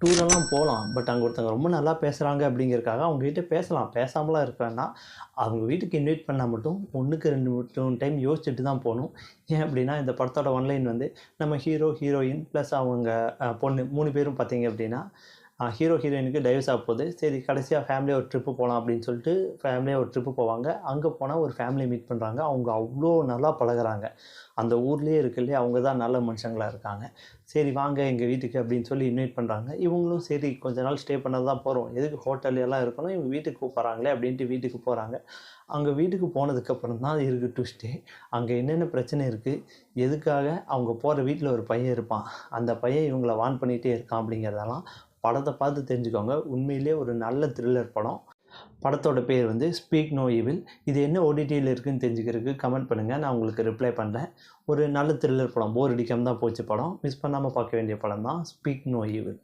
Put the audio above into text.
டூரெல்லாம் போகலாம் பட் அங்கே ஒருத்தவங்க ரொம்ப நல்லா பேசுகிறாங்க அப்படிங்கிறக்காக அவங்ககிட்ட பேசலாம். பேசாமலாம் இருப்பேன்னா அவங்க வீட்டுக்கு இன்வைட் பண்ணால் மட்டும் ஒன்றுக்கு ரெண்டு மூணு டைம் யோசிச்சுட்டு தான் போகணும். ஏன் அப்படின்னா இந்த படத்தோட ஒன்லைன் வந்து நம்ம ஹீரோ ஹீரோயின் ப்ளஸ் அவங்க பொண்ணு மூணு பேரும் பார்த்தீங்க அப்படின்னா ஹீரோ ஹீரோயினுக்கு டைவர்ஸ் ஆக போகுது சரி கடைசியாக ஃபேமிலியாக ஒரு ட்ரிப்பு போகலாம் அப்படின்னு சொல்லிட்டு ஃபேமிலியாக ஒரு ட்ரிப்பு போவாங்க. அங்கே போனால் ஒரு ஃபேமிலி மீட் பண்ணுறாங்க அவங்க அவ்வளோ நல்லா பழகுறாங்க. அந்த ஊர்லேயே இருக்குல்லே அவங்க தான் நல்ல மனுஷங்களாக இருக்காங்க. சரி வாங்க எங்கள் வீட்டுக்கு அப்படின்னு சொல்லி இன்வைட் பண்ணுறாங்க இவங்களும் சரி கொஞ்ச நாள் ஸ்டே பண்ண தான் போகிறோம் எதுக்கு ஹோட்டல் எல்லாம் இருக்கணும்? இவங்க வீட்டுக்கு கூப்பிட்றாங்களே அப்படின்ட்டு வீட்டுக்கு போகிறாங்க அங்கே வீட்டுக்கு போனதுக்கப்புறம் தான் இருக்குது ட்விஸ்ட்டே அங்கே என்னென்ன பிரச்சனை இருக்குது எதுக்காக அவங்க போகிற வீட்டில் ஒரு பையன் இருப்பான். அந்த பையன் இவங்கள வான் பண்ணிகிட்டே இருக்கான் அப்படிங்கிறதெல்லாம் படத்தை பார்த்து தெரிஞ்சுக்கோங்க. உண்மையிலே ஒரு நல்ல த்ரில்லர் படம். படத்தோட பேர் வந்து ஸ்பீக் நோ ஈவில் இது என்ன ஓடிடியில் இருக்குதுன்னு தெரிஞ்சுக்கிறதுக்கு கமெண்ட் பண்ணுங்கள் நான் உங்களுக்கு ரிப்ளை பண்ணுறேன் ஒரு நல்ல த்ரில்லர் படம். போர் அடிக்காம தான் போச்சு படம். மிஸ் பண்ணாமல் பார்க்க வேண்டிய படம் தான் ஸ்பீக் நோ ஈவில்